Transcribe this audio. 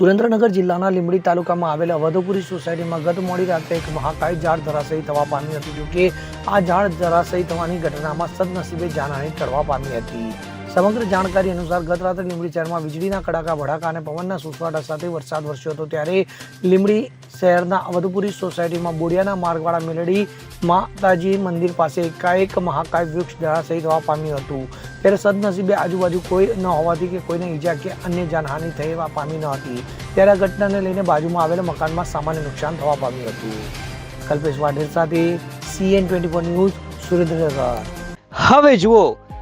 સુરેન્દ્રનગર જિલ્લાના લીંબડી તાલુકામાં આવેલા વધુપુરી સોસાયટીમાં ગત મોડી રાત્રે એક મહાકાય ઝાડ ધરાશયી થવા પામી હતી, જોકે આ ઝાડ ધરાશયી થવાની ઘટનામાં સદનસીબે જાનહાની ટળવા પામી હતી. સમગ્ર જાણકારી અનુસાર ગત રાત્રે લીંબડી શહેરમાં વીજળીના કડાકા, ભડાકા અને પવનના સુસવાટા સાથે વરસાદ વરસ્યો હતો. ત્યારે લીંબડી શહેરના વધુપુરી સોસાયટીમાં બોડિયાના માર્ગવાળા મેલડી માતાજી મંદિર પાસે એકાએક મહાકાય વૃક્ષ ધરાશયી થવા પામ્યું હતું. ત્યારે સદનસીબે આજુબાજુ કોઈ ન હોવાથી કે કોઈને ઈજા કે અન્ય જાનહાનિ થવા પામી ન હતી. ત્યારે આ ઘટનાને લઈને બાજુમાં આવેલા મકાનમાં સામાન્ય નુકસાન થવા પામ્યું હતું. કલ્પેશ વાઢેર સાથે CN twenty four news Surendranagar. હવે જુઓ